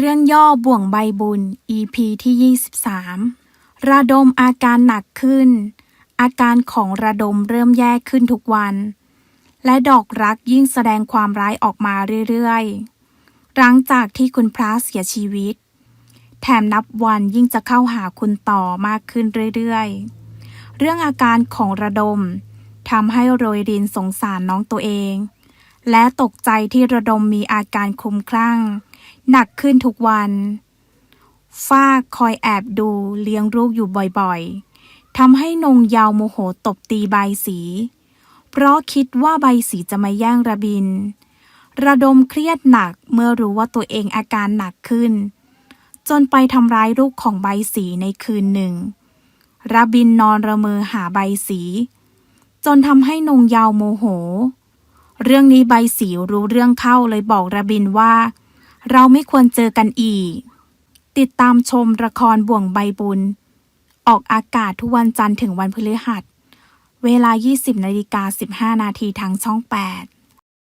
เรื่องย่อบ่วงใบบุญ EP ที่ 23 ระดมอาการหนักขึ้น อาการของระดมเริ่มแย่ขึ้นทุกวัน และดอกรักยิ่งแสดงความร้ายออกมาเรื่อยๆ หลังจากที่คุณพระเสียชีวิต แถมนับวันยิ่งจะเข้าหาคุณต่อมากขึ้นเรื่อยๆ เรื่องอาการของระดมทำให้โรยรินสงสารน้องตัวเอง และตกใจที่ระดมมีอาการคลุมคลั่ง หนักขึ้นทุกวัน ฝ้าคอยแอบดูเลี้ยงลูกอยู่บ่อยๆทำให้นงยาวโมโหตบตีใบสี เพราะคิดว่าใบสีจะมาแย่งระบิน ระดมเครียดหนักเมื่อรู้ว่าตัวเองอาการหนักขึ้น จนไปทำร้ายลูกของใบสีในคืนหนึ่งระบินนอนระเมอหาใบสี จนทำให้นงยาวโมโห เรื่องนี้ใบสีรู้เรื่องเข้าเลยบอกระบินว่า เราไม่ควรเจอกันอีก ติดตามชมละครบ่วงใบบุญ ออกอากาศทุกวันจันทร์ถึงวันพฤหัส เวลา 20นาฬิกา15นาทีทางช่อง 8